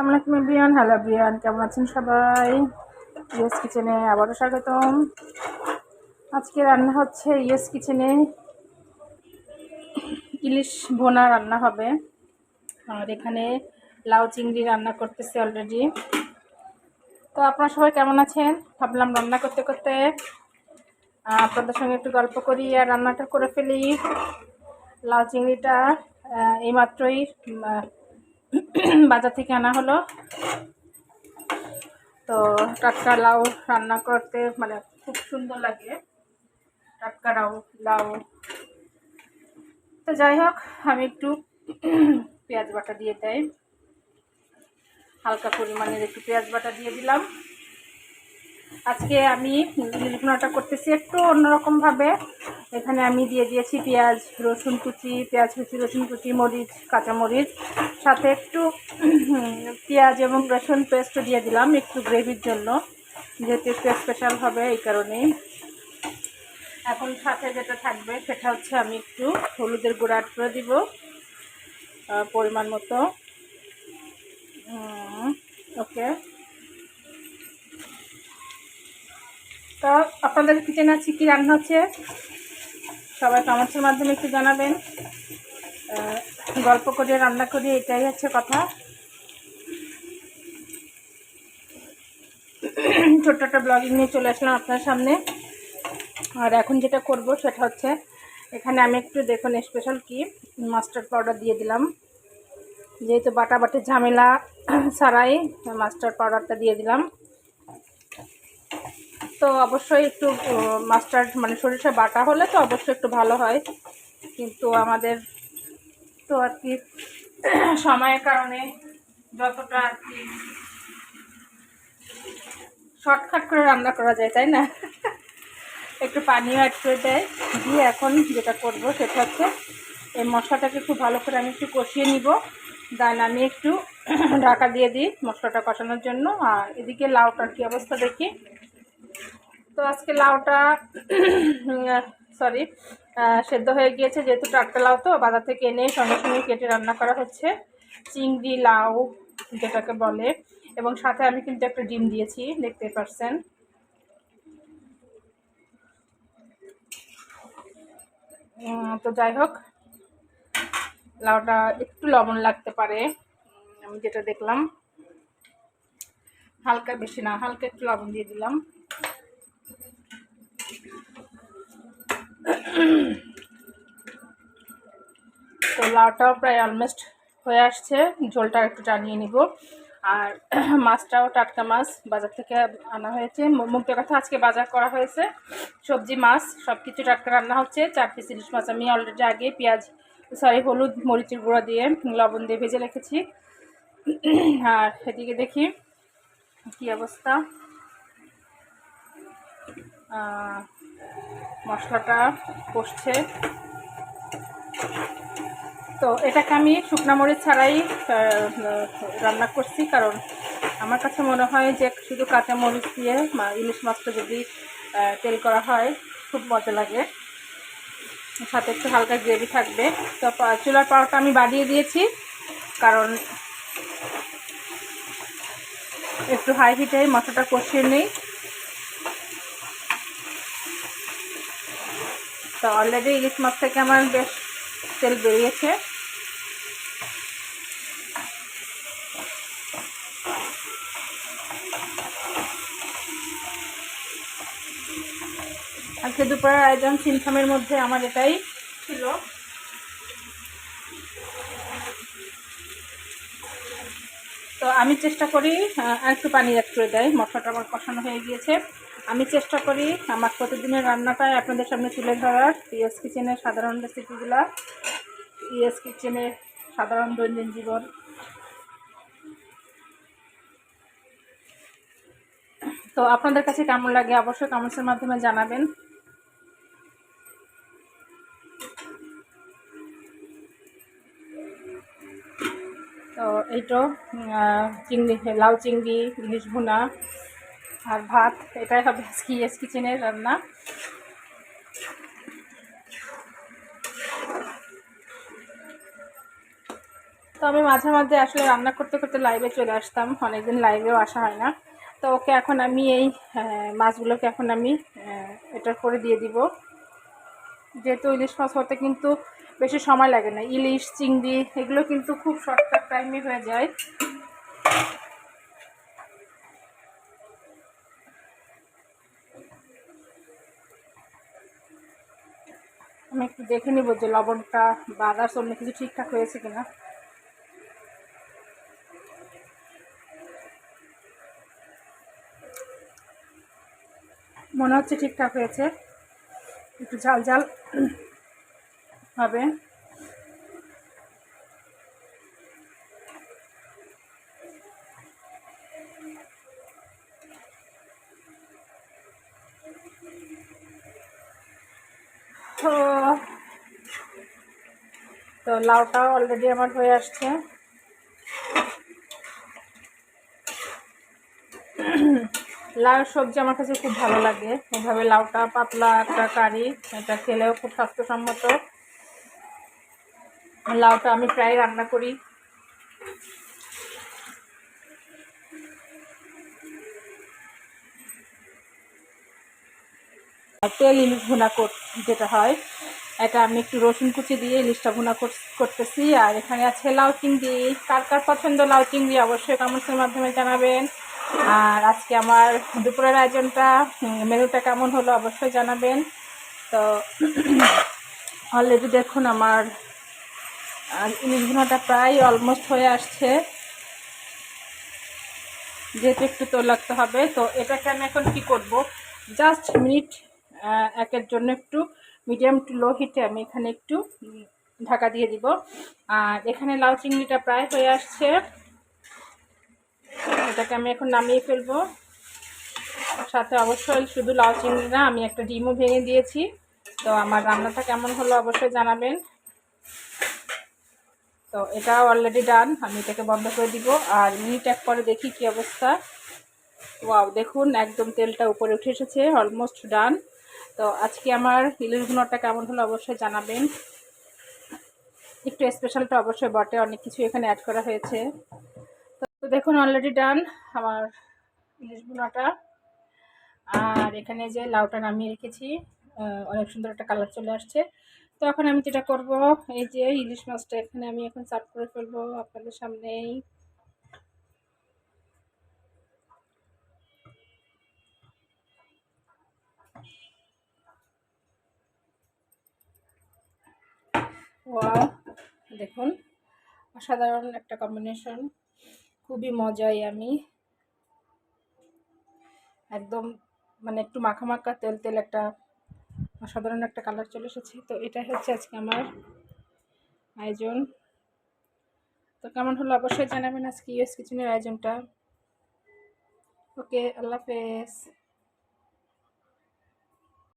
আসসালামাইকুম everyone, hello everyone, কেমন আছেন সবাই? ইয়েস কিচেনে আবারও স্বাগতম। আজকে রান্না হচ্ছে ইয়েস কিচেনে ইলিশ ভোনা রান্না হবে। আর এখানে লাউ চিংড়ি রান্না করতেছে অলরেডি তো আপনারা সবাই কেমন আছেন? ভাবলাম রান্না করতে করতে আপনাদের সঙ্গে একটু গল্প করি আর রান্নাটা করে ফেলি। লাউ চিংড়িটা এইমাত্রই বাজার থেকে আনা হলো। তো টাটকা লাউ রান্না করতে মানে খুব সুন্দর লাগে। টাটকা লাউ লাউ। তো যাই হোক, আমি একটু পেঁয়াজ বাটা দিয়ে দেয় হালকা পরিমাণের একটু পেঁয়াজ বাটা দিয়ে দিলাম। আজকে আমি ইলিশ করতেছি একটু অন্যরকমভাবে এখানে আমি দিয়ে দিয়েছি পেঁয়াজ, রসুন কুচি, পেঁয়াজ কুচি, রসুন কুচি, মরিচ, কাঁচামরিচ। সাথে একটু পেঁয়াজ এবং রসুন পেস্ট দিয়ে দিলাম একটু গ্রেভির জন্য। যেহেতু একটু স্পেশাল হবে এই কারণেই। এখন সাথে যেটা থাকবে সেটা হচ্ছে আমি একটু হলুদের গুঁড়া অ্যাড করে দিব পরিমাণ মতো। ওকে। তো আপনাদের কিচেনে আজকে কী রান্না হচ্ছে? সবাই কমেন্টসের মাধ্যমে একটু জানাবেন। গল্প করে, রান্না করি, এটাই হচ্ছে কথা। ছোট্ট একটা ব্লগিং নিয়ে চলে আসলাম আপনার সামনে। আর এখন যেটা করব সেটা হচ্ছে, এখানে আমি একটু দেখুন স্পেশাল কি মাস্টার্ড পাউডার দিয়ে দিলাম। যেহেতু বাটা বাটি ঝামেলা, ছাড়াই মাস্টার্ড পাউডারটা দিয়ে দিলাম। তো অবশ্যই একটু মাস্টার্ড মানে সরিষা বাটা হলে তো অবশ্যই একটু ভালো হয়। কিন্তু আমাদের তো আর কি সময়ের কারণে যতটা আর কি শর্টকাট করে রান্না করা যায়, তাই না? একটু পানিও অ্যাড করে দেয়। দিয়ে এখন যেটা করব সেটা হচ্ছে এই মশলাটাকে খুব ভালো করে আমি একটু কষিয়ে নিব। দেন আমি একটু ঢাকা দিয়ে দিই মশলাটা কষানোর জন্য। আর এদিকে লাউটার কী অবস্থা দেখি? তো আজকে লাউটা সরি সেদ্ধ হয়ে গিয়েছে যেহেতু টাটকা লাউ তো, বাজার থেকে এনে সঙ্গে সঙ্গে কেটে রান্না করা হচ্ছে। চিংড়ি, লাউ, যেটাকে বলে, এবং সাথে আমি কিন্তু একটা ডিম দিয়েছি, দেখতে পারছেন। তো যাই হোক, লাউটা একটু লবণ লাগতে পারে, আমি যেটা দেখলাম। হালকা বেশি না, হালকা একটু লবণ দিয়ে দিলাম। তো লাউটাও প্রায় অলমোস্ট হয়ে আসছে। ঝোলটা একটু টানিয়ে নিব। আর মাছটাও টাটকা মাছ। বাজার থেকে আনা হয়েছে। মু- মুক্ত কথা আজকে বাজার করা হয়েছে। সবজি, মাছ সব কিছু টাটকা রান্না হচ্ছে। চার পিস ইলিশ মাছ আমি অলরেডি আগে পেঁয়াজ সরি হলুদ, মরিচের গুঁড়া দিয়ে লবণ দিয়ে ভেজে রেখেছি। আর এদিকে দেখি কি অবস্থা। মশলাটা কষছে। তো এটাকে আমি শুকনা মরিচ ছাড়াই রান্না করছি, কারণ আমার কাছে মনে হয় যে শুধু কাঁচা মরিচ দিয়ে ইলিশ মাছটা যদি তেল করা হয়, খুব মজা লাগে। সাথে একটু হালকা গ্রেভি থাকবে। তো চুলার পাওয়াটা আমি বাড়িয়ে দিয়েছি, কারণ একটু হাই হিটে মশলাটা কষিয়ে নিই। তো অলরেডি ইলিশ মাছ থেকে আমার বেশ তেল বেরিয়েছে। আজকে দুপুরের আয়োজন সিনখামের মধ্যে আমার এটাই ছিল। তো আমি চেষ্টা করি আর একটু পানি অ্যাড করে দেয়। মশলাটা আমার কষানো হয়ে গিয়েছে। আমি চেষ্টা করি আমার প্রতিদিনের রান্নাটাই আপনাদের সামনে তুলে ধরার। ইএস কিচেনের সাধারণ রেসিপিগুলো ইএস কিচেনের সাধারণ দৈনন্দিন জীবন। তো আপনাদের কাছে কেমন লাগে অবশ্যই কমেন্টসের মাধ্যমে জানাবেন। তো এই তো চিংড়ি, লাউ চিংড়ি, ইলিশ ভুনা। আর ভাত, এটাই হবে আজকে ইয়েস কিচেনের রান্না। তো আমি মাঝে মাঝে আসলে রান্না করতে করতে লাইভে চলে আসতাম, অনেকদিন লাইভেও আসা হয় না। তো ওকে এখন আমি এই মাছগুলোকে এখন আমি এটার করে দিয়ে দিব। যেহেতু ইলিশ মাছ হতে কিন্তু বেশি সময় লাগে না, ইলিশ, চিংড়ি, এগুলো কিন্তু খুব শর্টকাট টাইমে হয়ে যায়। আমি একটু দেখে নেব যে লবণটা বা আদার্স অন্য কিছু ঠিকঠাক হয়েছে কিনা। মনে হচ্ছে ঠিকঠাক হয়েছে। একটু ঝাল ঝাল হবে। তো তো লাউটাও অলরেডি আমার হয়ে আসছে। লাউ সবজি আমার কাছে খুব ভালো লাগে। এভাবে লাউটা পাতলা একটা কারি, এটা খেলেও খুব স্বাস্থ্যসম্মত। লাউটা আমি প্রায় রান্না করি। তেল ইলিশ ভুনা যেটা হয়, এটা আমি একটু রসুন কুচি দিয়ে ইলিশটা ভুনা কর- করতেছি। আর এখানে আছে লাউ চিংড়ি। কার কার পছন্দ লাউ চিংড়ি অবশ্যই কমেন্টসের মাধ্যমে জানাবেন। আর আজকে আমার দুপুরের আয়োজনটা মেনুটা কেমন হলো অবশ্যই জানাবেন। তো অলরেডি দেখুন আমার ইলিশ ভুনাটা প্রায় অলমোস্ট হয়ে আসছে। যেহেতু একটু তো লাগতে হবে, তো এটাকে আমি এখন কি করব? জাস্ট মিনিট একের জন্য একটু মিডিয়াম টু লো হিটে আমি এখানে একটু ঢাকা দিয়ে দিব। আর এখানে লাউ চিংড়িটা প্রায় হয়ে আসছে। এটাকে আমি এখন নামিয়ে ফেলব। সাথে অবশ্যই শুধু লাউ চিংড়ি না, আমি একটা ডিমও ভেঙে দিয়েছি। তো আমার রান্নাটা কেমন হলো অবশ্যই জানাবেন। তো এটাও অলরেডি ডান আমি এটাকে বন্ধ করে দিব। আর মিনিট এক পরে দেখি কি অবস্থা। ওয়াও দেখুন, একদম তেলটা উপরে উঠে এসেছে অলমোস্ট ডান তো আজকে আমার ইলিশ ভুনাটা কেমন হলো অবশ্যই জানাবেন। একটু স্পেশালটা অবশ্যই বটে, অনেক কিছু এখানে অ্যাড করা হয়েছে। তো দেখুন অলরেডি ডান আমার ইলিশ ভুনাটা আর এখানে যে লাউটা নামিয়ে রেখেছি অনেক সুন্দর একটা কালার চলে আসছে। তো এখন আমি যেটা করব, এই যে ইলিশ মাছটা এখানে আমি এখন সার্ভ করে ফেলব আপনাদের সামনেই। ওয়াও দেখুন, অসাধারণ একটা কম্বিনেশন খুবই মজাই আমি। একদম মানে একটু মাখা মাখা তেল তেল একটা অসাধারণ একটা কালার চলে এসেছে। তো এটা হচ্ছে আজকে আমার আয়োজন। তো কেমন হলো অবশ্যই জানাবেন আজকে ইউএস কিচেনের আয়োজনটা। ওকে, আল্লাহ হাফেজ।